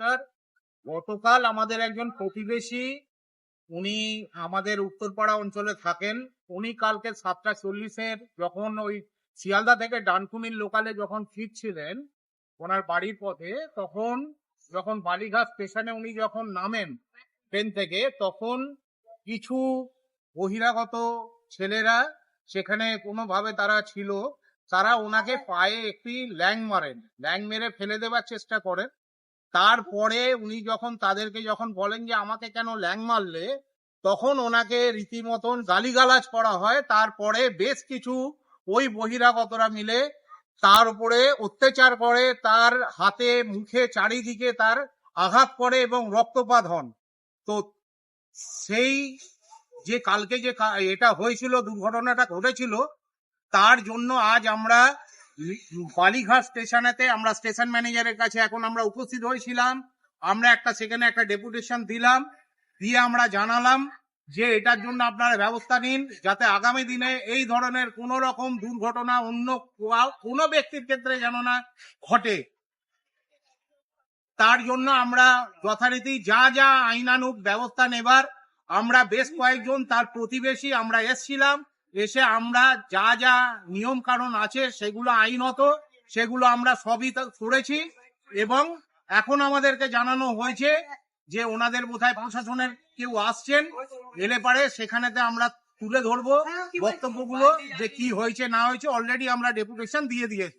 নমস্কার গতকাল আমাদের একজন প্রতিবেশী, উনি আমাদের উত্তরপাড়া অঞ্চলে থাকেন। উনি কালকে সাতটা চল্লিশের যখন ওই শিয়ালদা থেকে ডানকুনির লোকালে যখন ফিরছিলেন ওনার বাড়ির পথে, তখন যখন বালিঘাট স্টেশনে উনি যখন নামেন ট্রেন থেকে, তখন কিছু বহিরাগত ছেলেরা সেখানে কোনোভাবে তারা ছিল, তারা ওনাকে পায়ে একটি ল্যাং মারেন। ল্যাং মেরে ফেলে দেওয়ার চেষ্টা করেন। তারপরে উনি যখন তাদেরকে যখন বলেন যে আমাকে কেন ল্যাং মারলে, তখন ওনাকে রীতিমতন গালিগালাজ করা হয়। তারপরে বেশ কিছু ওই বহিরাগতরা মিলে তার উপরে অত্যাচার করে, তার হাতে, মুখে, চারিদিকে তার আঘাত করে এবং রক্তপাত হন। তো সেই যে কালকে যে এটা হয়েছিল, দুর্ঘটনাটা ঘটেছিল, তার জন্য আজ আমরা বালিঘাট স্টেশনেতে আমরা স্টেশন ম্যানেজারের কাছে এখন আমরা উপস্থিত হয়েছিলাম। আমরা একটা সেখানে একটা ডেপুটেশন দিলাম, দিয়ে আমরা জানালাম যে এটার জন্য আপনারা ব্যবস্থা নিন, যাতে আগামী দিনে এই ধরনের কোন রকম দুর্ঘটনা অন্য কোনো ব্যক্তির ক্ষেত্রে যেন না ঘটে। তার জন্য আমরা যথারীতি যা যা আইনানুগ ব্যবস্থা নেবার, আমরা বেশ কয়েকজন তার প্রতিবেশী আমরা এসছিলাম। এসে আমরা যা যা নিয়ম কারণ আছে সেগুলো আইনত, সেগুলো আমরা সবই করেছি এবং এখন আমাদেরকে জানানো হয়েছে যে ওনাদের বোধহয় প্রশাসনের কেউ আসছেন, এলে পারে সেখানেতে আমরা তুলে ধরবো বক্তব্যগুলো যে কি হয়েছে, না হয়েছে অলরেডি আমরা ডেপুটেশন দিয়ে দিয়েছি।